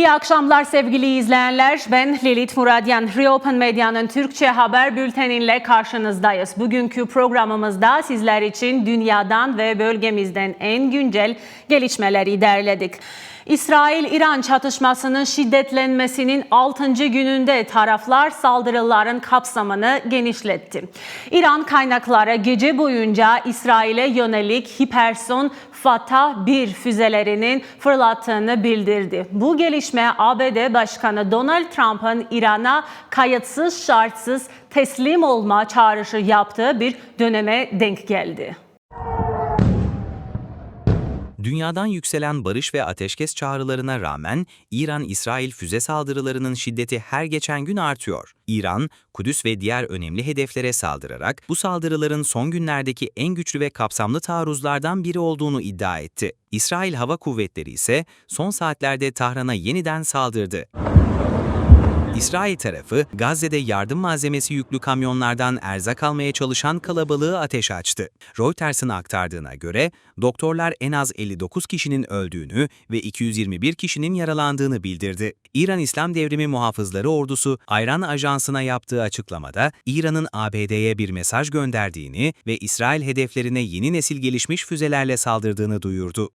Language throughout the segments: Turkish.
İyi akşamlar sevgili izleyenler. Ben Lilith Muradyan. Reopen Medya'nın Türkçe haber bülteniyle karşınızdayız. Bugünkü programımızda sizler için dünyadan ve bölgemizden en güncel gelişmeleri derledik. İsrail-İran çatışmasının şiddetlenmesinin 6. gününde taraflar saldırıların kapsamını genişletti. İran kaynakları gece boyunca İsrail'e yönelik hiperson Fatah 1 füzelerinin fırlattığını bildirdi. Bu gelişme ABD Başkanı Donald Trump'ın İran'a kayıtsız şartsız teslim olma çağrışı yaptığı bir döneme denk geldi. Dünyadan yükselen barış ve ateşkes çağrılarına rağmen İran-İsrail füze saldırılarının şiddeti her geçen gün artıyor. İran, Kudüs ve diğer önemli hedeflere saldırarak bu saldırıların son günlerdeki en güçlü ve kapsamlı taarruzlardan biri olduğunu iddia etti. İsrail Hava Kuvvetleri ise son saatlerde Tahran'a yeniden saldırdı. İsrail tarafı, Gazze'de yardım malzemesi yüklü kamyonlardan erzak almaya çalışan kalabalığı ateş açtı. Reuters'ın aktardığına göre, doktorlar en az 59 kişinin öldüğünü ve 221 kişinin yaralandığını bildirdi. İran İslam Devrimi Muhafızları Ordusu, Ayran Ajansı'na yaptığı açıklamada, İran'ın ABD'ye bir mesaj gönderdiğini ve İsrail hedeflerine yeni nesil gelişmiş füzelerle saldırdığını duyurdu.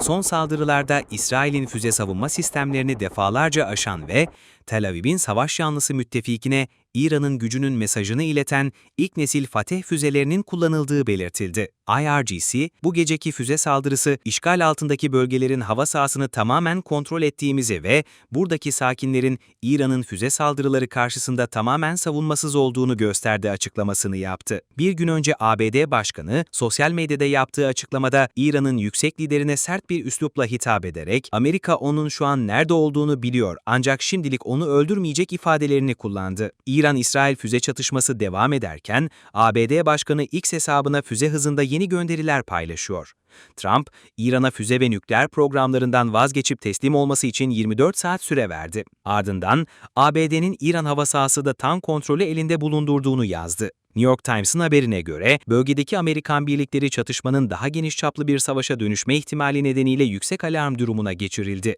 Son saldırılarda İsrail'in füze savunma sistemlerini defalarca aşan ve Tel Aviv'in savaş yanlısı müttefikine İran'ın gücünün mesajını ileten ilk nesil Fateh füzelerinin kullanıldığı belirtildi. IRGC, bu geceki füze saldırısı işgal altındaki bölgelerin hava sahasını tamamen kontrol ettiğimizi ve buradaki sakinlerin İran'ın füze saldırıları karşısında tamamen savunmasız olduğunu gösterdi açıklamasını yaptı. Bir gün önce ABD Başkanı, sosyal medyada yaptığı açıklamada İran'ın yüksek liderine sert bir üslupla hitap ederek, Amerika onun şu an nerede olduğunu biliyor ancak şimdilik onu öldürmeyecek ifadelerini kullandı. İran-İsrail füze çatışması devam ederken, ABD Başkanı X hesabına füze hızında yeni gönderiler paylaşıyor. Trump, İran'a füze ve nükleer programlarından vazgeçip teslim olması için 24 saat süre verdi. Ardından ABD'nin İran hava sahası da tam kontrolü elinde bulundurduğunu yazdı. New York Times'ın haberine göre, bölgedeki Amerikan birlikleri çatışmanın daha geniş çaplı bir savaşa dönüşme ihtimali nedeniyle yüksek alarm durumuna geçirildi.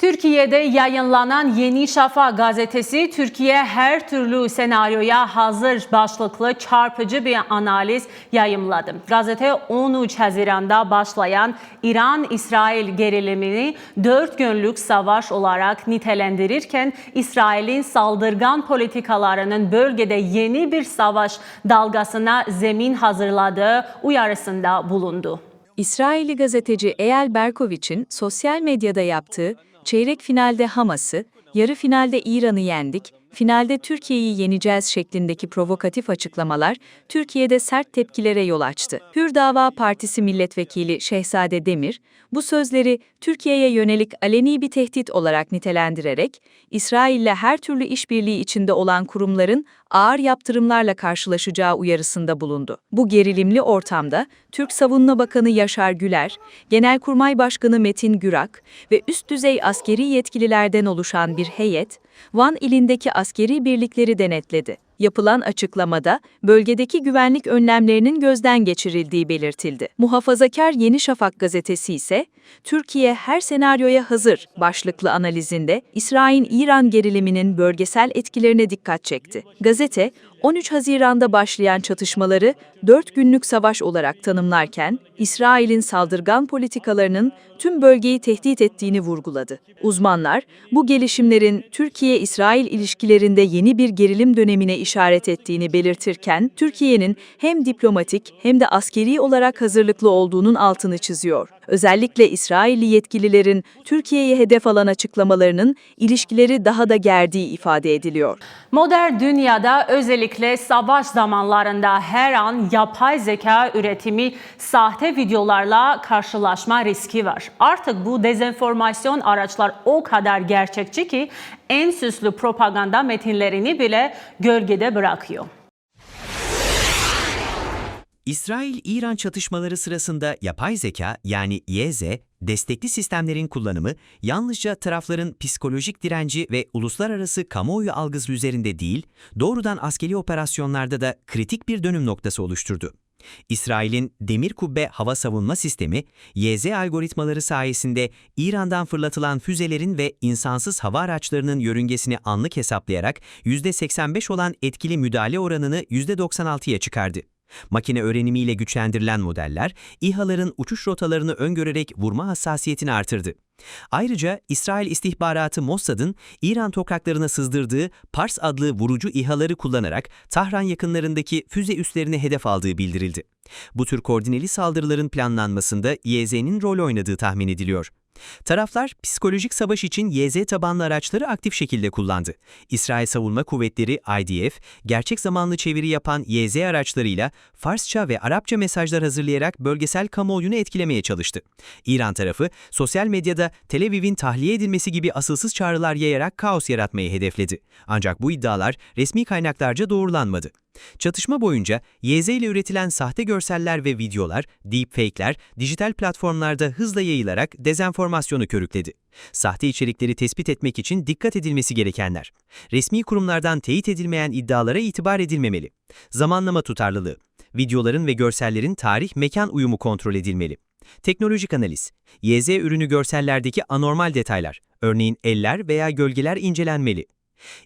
Türkiye'de yayınlanan Yeni Şafak gazetesi Türkiye her türlü senaryoya hazır başlıklı çarpıcı bir analiz yayımladı. Gazete 13 Haziran'da başlayan İran-İsrail gerilimini 4 günlük savaş olarak nitelendirirken İsrail'in saldırgan politikalarının bölgede yeni bir savaş dalgasına zemin hazırladığı uyarısında bulundu. İsrailli gazeteci Eyal Berkoviç'in sosyal medyada yaptığı çeyrek finalde Hamas'ı, yarı finalde İran'ı yendik, finalde Türkiye'yi yeneceğiz şeklindeki provokatif açıklamalar Türkiye'de sert tepkilere yol açtı. Hür Dava Partisi milletvekili Şehzade Demir, bu sözleri Türkiye'ye yönelik aleni bir tehdit olarak nitelendirerek, İsrail'le her türlü işbirliği içinde olan kurumların ağır yaptırımlarla karşılaşacağı uyarısında bulundu. Bu gerilimli ortamda Türk Savunma Bakanı Yaşar Güler, Genelkurmay Başkanı Metin Gürak ve üst düzey askeri yetkililerden oluşan bir heyet, Van ilindeki askeri birlikleri denetledi. Yapılan açıklamada bölgedeki güvenlik önlemlerinin gözden geçirildiği belirtildi. Muhafazakar Yeni Şafak gazetesi ise Türkiye her senaryoya hazır başlıklı analizinde İsrail-İran geriliminin bölgesel etkilerine dikkat çekti. Gazete 13 Haziran'da başlayan çatışmaları 4 günlük savaş olarak tanımlarken İsrail'in saldırgan politikalarının tüm bölgeyi tehdit ettiğini vurguladı. Uzmanlar bu gelişimlerin Türkiye-İsrail ilişkilerinde yeni bir gerilim dönemine işaret ettiğini belirtirken Türkiye'nin hem diplomatik hem de askeri olarak hazırlıklı olduğunun altını çiziyor. Özellikle İsrailli yetkililerin Türkiye'ye hedef alan açıklamalarının ilişkileri daha da gerdiği ifade ediliyor. Modern dünyada özellikle savaş zamanlarında her an yapay zeka üretimi sahte videolarla karşılaşma riski var. Artık bu dezenformasyon araçlar o kadar gerçekçi ki en süslü propaganda metinlerini bile gölgede bırakıyor. İsrail-İran çatışmaları sırasında yapay zeka yani YZ, destekli sistemlerin kullanımı yalnızca tarafların psikolojik direnci ve uluslararası kamuoyu algısı üzerinde değil, doğrudan askeri operasyonlarda da kritik bir dönüm noktası oluşturdu. İsrail'in demir kubbe hava savunma sistemi, YZ algoritmaları sayesinde İran'dan fırlatılan füzelerin ve insansız hava araçlarının yörüngesini anlık hesaplayarak %85 olan etkili müdahale oranını %96'ya çıkardı. Makine öğrenimiyle güçlendirilen modeller, İHA'ların uçuş rotalarını öngörerek vurma hassasiyetini artırdı. Ayrıca İsrail istihbaratı Mossad'ın İran topraklarına sızdırdığı Pars adlı vurucu İHA'ları kullanarak Tahran yakınlarındaki füze üslerini hedef aldığı bildirildi. Bu tür koordineli saldırıların planlanmasında YZ'nin rol oynadığı tahmin ediliyor. Taraflar psikolojik savaş için YZ tabanlı araçları aktif şekilde kullandı. İsrail Savunma Kuvvetleri IDF, gerçek zamanlı çeviri yapan YZ araçlarıyla Farsça ve Arapça mesajlar hazırlayarak bölgesel kamuoyunu etkilemeye çalıştı. İran tarafı sosyal medyada Tel Aviv'in tahliye edilmesi gibi asılsız çağrılar yayarak kaos yaratmayı hedefledi. Ancak bu iddialar resmi kaynaklarca doğrulanmadı. Çatışma boyunca YZ ile üretilen sahte görseller ve videolar, deepfake'ler dijital platformlarda hızla yayılarak dezenformasyonu körükledi. Sahte içerikleri tespit etmek için dikkat edilmesi gerekenler. Resmi kurumlardan teyit edilmeyen iddialara itibar edilmemeli. Zamanlama tutarlılığı. Videoların ve görsellerin tarih-mekan uyumu kontrol edilmeli. Teknolojik analiz. YZ ürünü görsellerdeki anormal detaylar, örneğin eller veya gölgeler incelenmeli.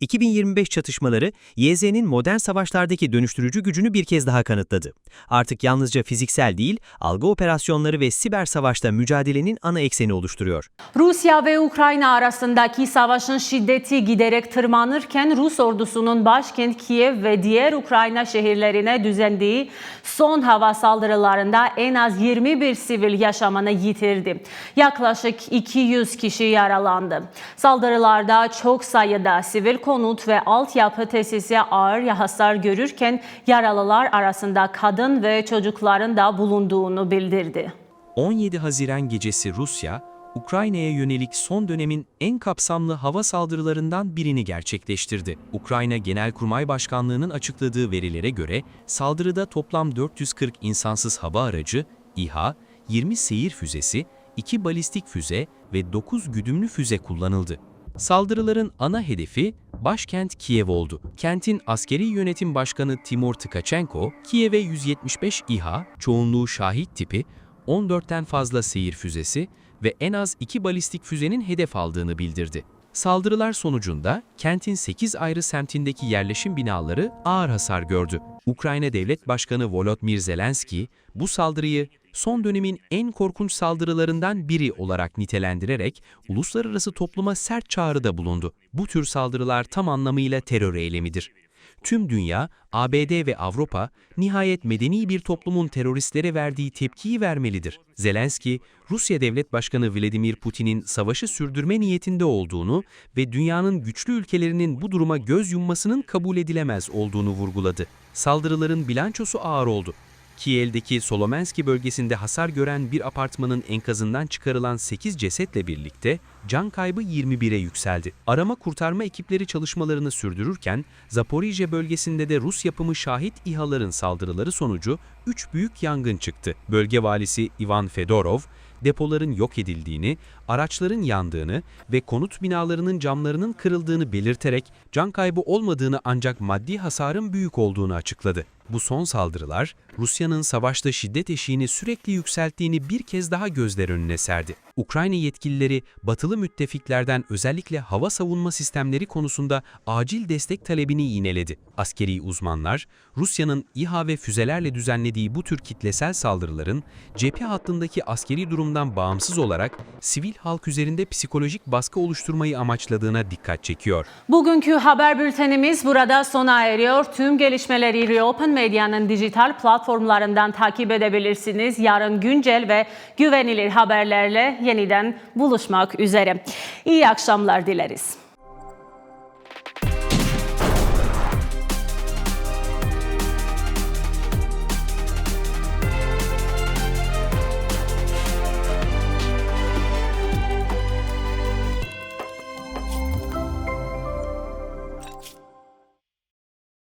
2025 çatışmaları YZ'nin modern savaşlardaki dönüştürücü gücünü bir kez daha kanıtladı. Artık yalnızca fiziksel değil, algı operasyonları ve siber savaşta mücadelenin ana ekseni oluşturuyor. Rusya ve Ukrayna arasındaki savaşın şiddeti giderek tırmanırken Rus ordusunun başkent Kiev ve diğer Ukrayna şehirlerine düzenlediği son hava saldırılarında en az 21 sivil yaşamını yitirdi. Yaklaşık 200 kişi yaralandı. Saldırılarda çok sayıda sivil konut ve altyapı tesisi ağır hasar görürken yaralılar arasında kadın ve çocukların da bulunduğunu bildirdi. 17 Haziran gecesi Rusya, Ukrayna'ya yönelik son dönemin en kapsamlı hava saldırılarından birini gerçekleştirdi. Ukrayna Genelkurmay Başkanlığı'nın açıkladığı verilere göre saldırıda toplam 440 insansız hava aracı, İHA, 20 seyir füzesi, 2 balistik füze ve 9 güdümlü füze kullanıldı. Saldırıların ana hedefi başkent Kiev oldu. Kentin askeri yönetim başkanı Timur Tkachenko, Kiev'e 175 İHA, çoğunluğu şahit tipi, 14'ten fazla seyir füzesi ve en az 2 balistik füzenin hedef aldığını bildirdi. Saldırılar sonucunda kentin 8 ayrı semtindeki yerleşim binaları ağır hasar gördü. Ukrayna Devlet Başkanı Volodymyr Zelenski bu saldırıyı son dönemin en korkunç saldırılarından biri olarak nitelendirerek uluslararası topluma sert çağrıda bulundu. Bu tür saldırılar tam anlamıyla terör eylemidir. Tüm dünya, ABD ve Avrupa nihayet medeni bir toplumun teröristlere verdiği tepkiyi vermelidir. Zelenski, Rusya Devlet Başkanı Vladimir Putin'in savaşı sürdürme niyetinde olduğunu ve dünyanın güçlü ülkelerinin bu duruma göz yummasının kabul edilemez olduğunu vurguladı. Saldırıların bilançosu ağır oldu. Kiel'deki Solomenski bölgesinde hasar gören bir apartmanın enkazından çıkarılan 8 cesetle birlikte can kaybı 21'e yükseldi. Arama kurtarma ekipleri çalışmalarını sürdürürken Zaporijye bölgesinde de Rus yapımı şahit İHA'ların saldırıları sonucu 3 büyük yangın çıktı. Bölge valisi Ivan Fedorov, depoların yok edildiğini, araçların yandığını ve konut binalarının camlarının kırıldığını belirterek can kaybı olmadığını ancak maddi hasarın büyük olduğunu açıkladı. Bu son saldırılar, Rusya'nın savaşta şiddet eşiğini sürekli yükselttiğini bir kez daha gözler önüne serdi. Ukrayna yetkilileri batılı müttefiklerden özellikle hava savunma sistemleri konusunda acil destek talebini yineledi. Askeri uzmanlar, Rusya'nın İHA ve füzelerle düzenlediği bu tür kitlesel saldırıların cephe hattındaki askeri durumdan bağımsız olarak sivil halk üzerinde psikolojik baskı oluşturmayı amaçladığına dikkat çekiyor. Bugünkü haber bültenimiz burada sona eriyor. Tüm gelişmeleri Reopen Medya'nın dijital platformlarından takip edebilirsiniz. Yarın güncel ve güvenilir haberlerle yeniden buluşmak üzere. İyi akşamlar dileriz.